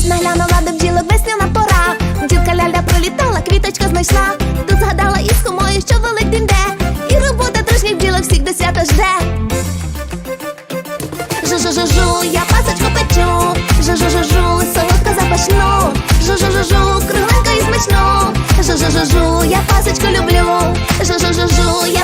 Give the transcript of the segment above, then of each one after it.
Ніжно глянула до бджілок весня на порах. Бджілка ляля пролітала, квіточка знайшла. Тут згадала із хомою, що великдень де І робота дружніх бджілок всіх до свята жде. Жу-жу-жу-жу, я пасочку печу. Жу-жу-жу-жу, солодко запашну. Жу-жу-жу-жу, кругленько і смачну. Жу-жу-жу-жу, я пасочку люблю. Жу-жу-жу-жу, я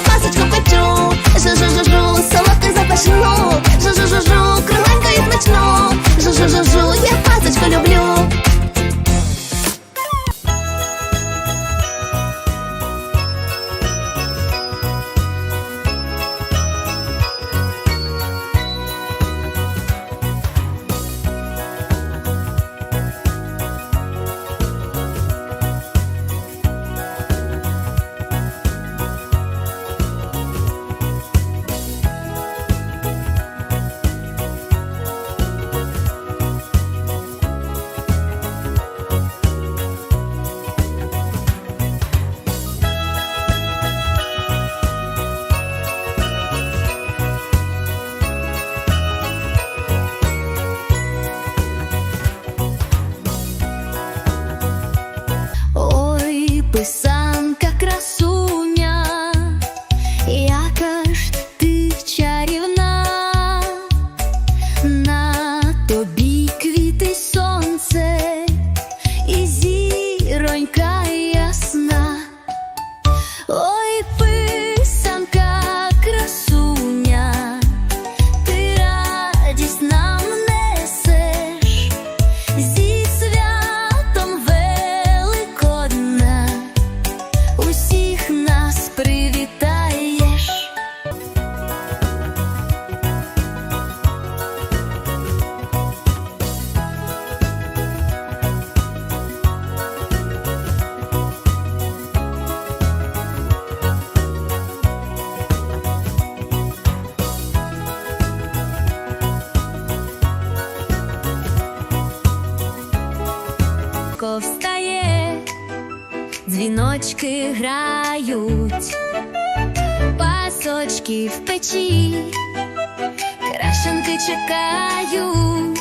дзвіночки грають, пасочки в печі, крашенки чекають.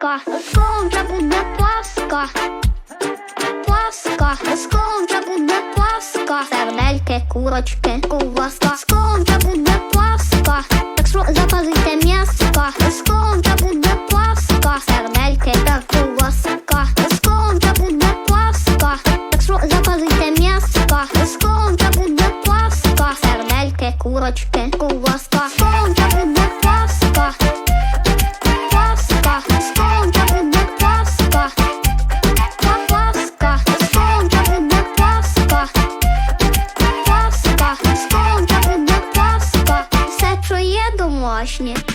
Плавка, сконча буде плавка, плавка, сконча буде плавка, сердельки, курочки, ковбаска, сконча буде плавка, так що запазите м'яска, сконча буде плавка, сердельки та ковбаска, сконча буде плавка, так що запазите м'яска, сконча буде плавка, сердельки, курочки, учні.